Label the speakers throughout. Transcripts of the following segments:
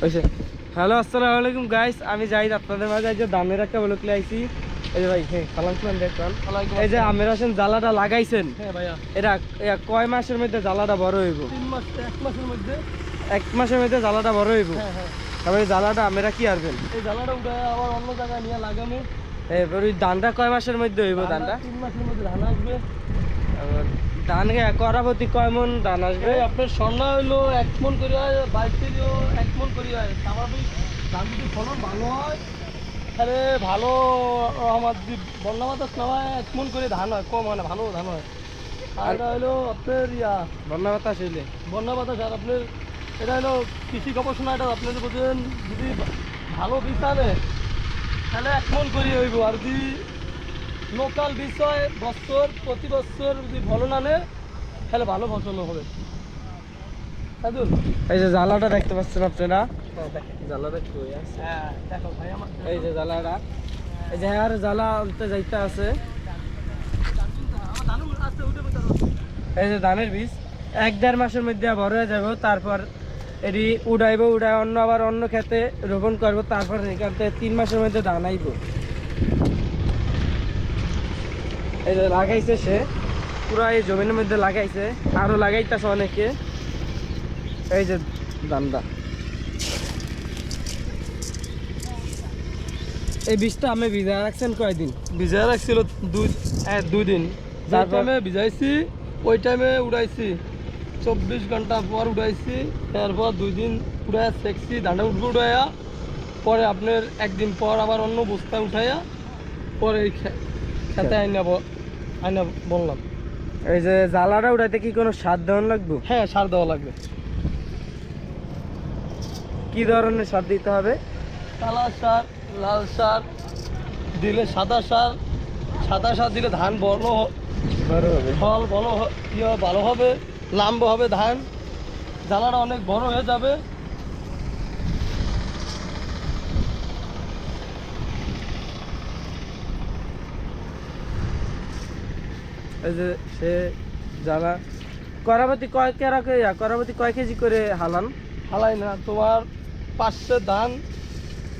Speaker 1: হয়েছে হ্যালো আসসালামু আলাইকুম গাইস আমি জাহিদ আপনাদের মাঝে এই যে দামের একটা বলে আইছি। এই যে ভাই হ্যাঁ সালাম সালাম দেখলাম এই যে আমের হোসেন জ্বালাটা লাগাইছেন।
Speaker 2: হ্যাঁ
Speaker 1: এরা কয় মাসের মধ্যে জ্বালাটা বড় হইব?
Speaker 2: এক মাসের মধ্যে।
Speaker 1: এক মাসের মধ্যে জ্বালাটা বড় হইব?
Speaker 2: হ্যাঁ হ্যাঁ।
Speaker 1: তারপরে জ্বালাটা আমেরা কি আরবেন?
Speaker 2: এই জ্বালাটা আবার অন্য জায়গায় নিয়ে লাগামো।
Speaker 1: এরপর ওই ধানটা কয় মাসের মধ্যে হইব ধানটা?
Speaker 2: তিন মাসের মধ্যে ধান আসবে।
Speaker 1: ধান করাপতি কয় মন ধান আসবে?
Speaker 2: আপনার স্বর্ণা হইল এক মন করে হয় বাইশ কেজিও এক মন করে হয়। স্বাভাবিক ধান যদি ফলন ভালো হয় তাহলে ভালো আমার যদি বন্যা বাতাস না হয় এক মন করে ধান হয় কম হয় না ভালো ধান হয়। আর এটা হলো আপনার ইয়া
Speaker 1: বন্যা বাতাস হইলে?
Speaker 2: বন্যা বাতাস আর আপনার এটা হলো কৃষি গবেষণা এটা আপনার বোঝেন যদি ভালো বীজ তাহলে এক মন করে হইব। আর যদি লোকাল বীজ হয় বছর প্রতি বছর যদি ফলন আনে তাহলে ভালো ফসল হবে।
Speaker 1: এই যে জ্বালাটা দেখতে পাচ্ছেন আপনারা?
Speaker 2: হ্যাঁ
Speaker 1: জ্বালাটা
Speaker 2: হ্যাঁ
Speaker 1: এই যে জ্বালাটা। এই যে আর জ্বালা আনতে যাইতে আছে। এই যে ধানের বীজ। এক দেড় মাসের মধ্যে বড় হয়ে যাব তারপর এটি উড়াইবো উড়াই অন্য আবার অন্য খেতে রোপণ করব তারপর এখান থেকে তিন মাসের মধ্যে ধান আইব। এই যে লাগাইছে সে পুরো এই জমিনের মধ্যে লাগাইছে আরও লাগাইতেছে অনেকে। এই যে ধানটা এই বীজটা আমি ভিজা রাখছেন কয়দিন?
Speaker 2: ভিজাই রাখছিল দুই দুই দিন। যে
Speaker 1: তারপর?
Speaker 2: টাইমে ভিজাইছি ওই টাইমে উড়াইছি। চব্বিশ ঘণ্টা পর উড়াইছি তারপর দুই দিন উড়াইয়া সেকছি দাঁড়া উঠবো উড়াইয়া পরে আপনার একদিন পর আবার অন্য বস্তায় উঠাইয়া পরে খে- খেতে আইনা আইনা বললাম।
Speaker 1: এই যে জ্বালাটা কি কোনো সার লাগবে?
Speaker 2: হ্যাঁ সার দেওয়া লাগবে।
Speaker 1: কি ধরনের সার দিতে হবে?
Speaker 2: কালা সার লাল সার দিলে সাদা সার সাদা সার দিলে ধান
Speaker 1: হবে।
Speaker 2: ফল ভালো ইয়ে ভালো হবে লাম্ব হবে ধান। জ্বালাটা অনেক বড় হয়ে যাবে।
Speaker 1: যে সে জ্বালা করাবতী কয় কেরা করে করাবতী কয় কেজি করে হালান?
Speaker 2: হালাই না তোমার পাঁচশো ধান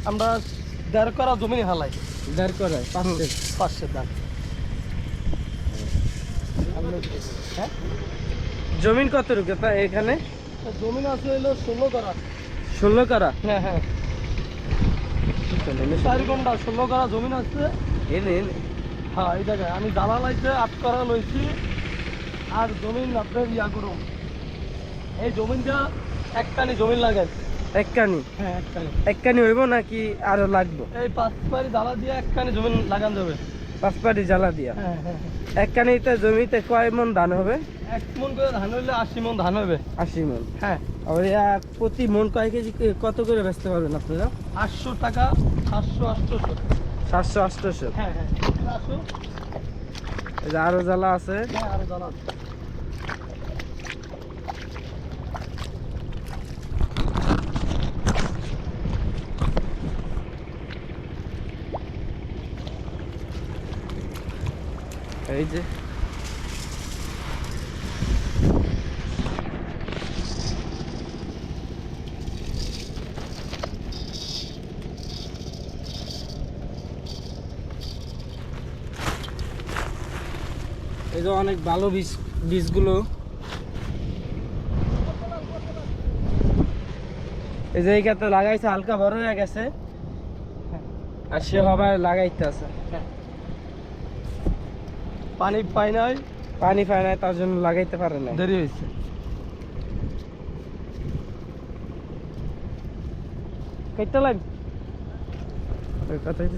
Speaker 2: আমরা দেড় করা জমি হালাই।
Speaker 1: দেড় করায় পাঁচশো
Speaker 2: পাঁচশো ধান। হ্যাঁ?
Speaker 1: জমিন কত রুকে তা এখানে?
Speaker 2: জমিন আছে হইল ষোলো করা।
Speaker 1: ষোলো করা?
Speaker 2: হ্যাঁ হ্যাঁ। চারি ঘণ্টা ষোলো করা জমিন আছে।
Speaker 1: এনে এনে।
Speaker 2: হ্যাঁ এই জায়গায়। আমি জ্বালা লাইতে আট করা লইছি আর জমিন আপনার ইয়া করুন। এই জমিনটা একটানি জমিন লাগাই
Speaker 1: এককানি?
Speaker 2: হ্যাঁ একটানি
Speaker 1: এককানি হইব নাকি আরও লাগবে?
Speaker 2: এই পাঁচ পারি জ্বালা দিয়ে একটানি জমিন লাগান যাবে।
Speaker 1: পাঁচ পাটি জ্বালা দিয়া?
Speaker 2: হ্যাঁ হ্যাঁ
Speaker 1: এককানিতে জমিতে কয় মন ধান হবে?
Speaker 2: এক মন করে ধান হইলে আশি মন ধান হবে।
Speaker 1: আশি মন?
Speaker 2: হ্যাঁ।
Speaker 1: আর প্রতি মন কয় কেজি কত করে বেচতে পারবেন আপনারা?
Speaker 2: আটশো টাকা সাতশো আটশোশো।
Speaker 1: সাতশো আটশোশো
Speaker 2: হ্যাঁ হ্যাঁ আটশো
Speaker 1: এই যে আরও জ্বালা আছে।
Speaker 2: হ্যাঁ আরও জ্বালা আছে।
Speaker 1: এই যে এই যে অনেক ভালো বীজ বীজগুলো। এই যে এইখানে লাগাইছে হালকা বড় হয়ে গেছে। আর সে হবে লাগাইতে আছে।
Speaker 2: পানি পাই নাই।
Speaker 1: পানি পায় নাই তার জন্য লাগাইতে পারে না
Speaker 2: দেরি হয়েছে।
Speaker 1: কেটে লাইন ওই কথাই।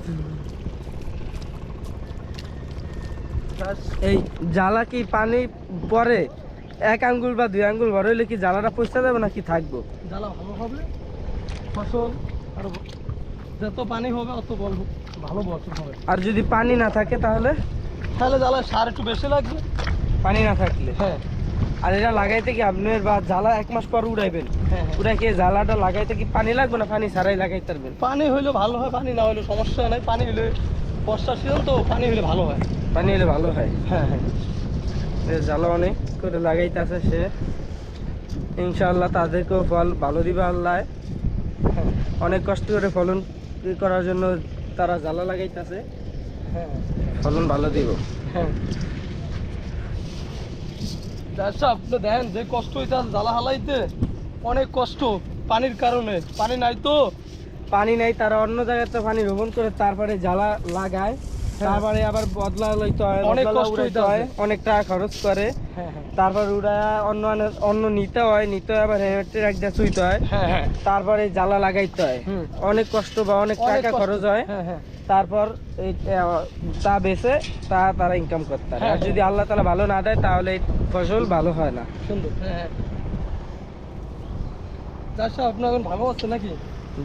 Speaker 1: এই জ্বালা কি পানি পরে? এক আঙ্গুল বা দুই আঙ্গুল বড় হইলে কি জ্বালাটা পয়সা যাবে নাকি থাকব?
Speaker 2: জ্বালা ভালো হবে ফসল আর যত পানি হবে অত বল ভালো ফসল হবে।
Speaker 1: আর যদি পানি না থাকে তাহলে?
Speaker 2: তাহলে জ্বালা সার একটু বেশি লাগবে।
Speaker 1: পানি না থাকলে?
Speaker 2: হ্যাঁ।
Speaker 1: আর এটা লাগাইতে কি আপনার বা জ্বালা এক মাস পর উড়াইবেন?
Speaker 2: হ্যাঁ হ্যাঁ।
Speaker 1: উড়াই কি জ্বালাটা লাগাইতে কি পানি লাগবে না পানি ছাড়াই লাগাইতে পারবেন?
Speaker 2: পানি হইলে ভালো হয় পানি না হইলে সমস্যা নাই। পানি হইলে বর্ষার সিজন তো পানি হইলে ভালো হয়।
Speaker 1: পানি হলে ভালো হয়।
Speaker 2: হ্যাঁ হ্যাঁ।
Speaker 1: জ্বালা অনেক করে লাগাইতে আছে সে। ইনশাআল্লাহ তাদেরকেও ফল ভালো দিবে আল্লাহ।
Speaker 2: হ্যাঁ
Speaker 1: অনেক কষ্ট করে ফলন করার জন্য তারা জ্বালা লাগাইতেছে।
Speaker 2: হ্যাঁ।
Speaker 1: ফলন ভালো দিব।
Speaker 2: হ্যাঁ। আচ্ছা আপনি দেখেন যে কষ্ট হইতে জ্বালা হালাইতে। অনেক কষ্ট পানির কারণে। পানি নাই তো?
Speaker 1: পানি নাই তারা অন্য জায়গাতে পানি রোপণ করে তারপরে জ্বালা লাগায়। তারপরে আবার বদলা লইতে হয়
Speaker 2: অনেক কষ্ট হইতে
Speaker 1: হয়। অনেক টাকা খরচ করে।
Speaker 2: হ্যাঁ হ্যাঁ।
Speaker 1: তারপর অন্য অন্য নিতে হয় নিতে হয় আবার হেমেটের একটা চুইতে হয়।
Speaker 2: হ্যাঁ হ্যাঁ।
Speaker 1: তারপরে জ্বালা লাগাইতে হয়। অনেক কষ্ট বা অনেক টাকা খরচ হয়।
Speaker 2: হ্যাঁ হ্যাঁ।
Speaker 1: তারপর তা বেচে তা তারা ইনকাম করতে পারে।
Speaker 2: হ্যাঁ,
Speaker 1: আর যদি আল্লাহ তালা ভালো না দেয় তাহলে ফসল ভালো হয় না।
Speaker 2: সুন্দর। হ্যাঁ হ্যাঁ। আপনি এখন ভালো আছে নাকি?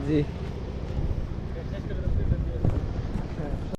Speaker 1: জি।